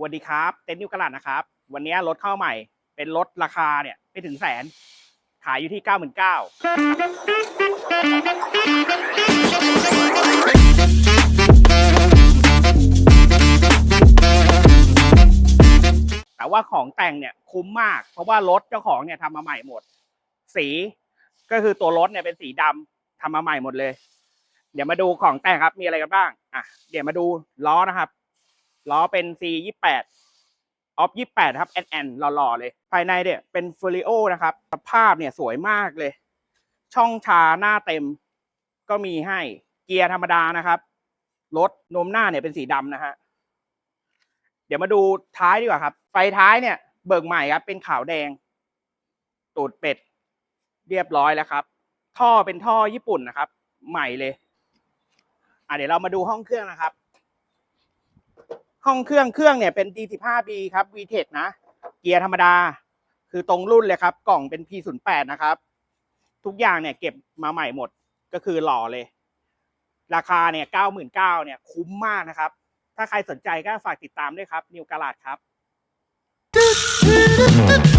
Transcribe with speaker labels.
Speaker 1: สวัสดีครับ เต็นท์นิวกลาดนะครับ วันนี้รถเข้าใหม่ เป็นรถราคาเนี่ยไม่ถึงแสน ขายอยู่ที่ 9 9 0 0แต่ว่าของแต่งเนี่ยคุ้มมาก เพราะว่ารถเจ้าของเนี่ยทำมาใหม่หมด สีก็คือตัวรถเนี่ยเป็นสีดำทำมาใหม่หมดเลย เดี๋ยวมาดูของแต่งครับมีอะไรกันบ้าง อะ เดี๋ยวมาดูล้อนะครับ ล้อเป็น C ยี่แปดออฟยี่แปดครับแอนแอนหล่อๆเลย ภายในเนี่ยเป็นฟ o ริโอนะครับ สภาพเนี่ยสวยมากเลย ช่องชาหน้าเต็มก็มีให้เกียร์ธรรมดานะครับรถนมหน้าเนี่ยเป็นสีดำนะฮะเดี๋ยวมาดูท้ายดีกว่าครับ ไฟท้ายเนี่ย เบิกใหม่ครับ เป็นขาวแดง ตูดเป็ด เรียบร้อยแล้วครับ ท่อเป็นท่อญี่ปุ่นนะครับ ใหม่เลย อะเดี๋ยวเรามาดูห้องเครื่องนะครับ ห้องเครื่องเครื่องเนี่ยเป็น D15B ครับ VTEC นะ เกียร์ธรรมดา คือตรงรุ่นเลยครับ กล่องเป็น P08 นะครับ ทุกอย่างเนี่ยเก็บมาใหม่หมดก็คือหล่อเลย ราคาเนี่ย99,000เนี่ยคุ้มมากนะครับ ถ้าใครสนใจก็ฝากติดตามด้วยครับ นิวกาลาดครับ
Speaker 2: Thank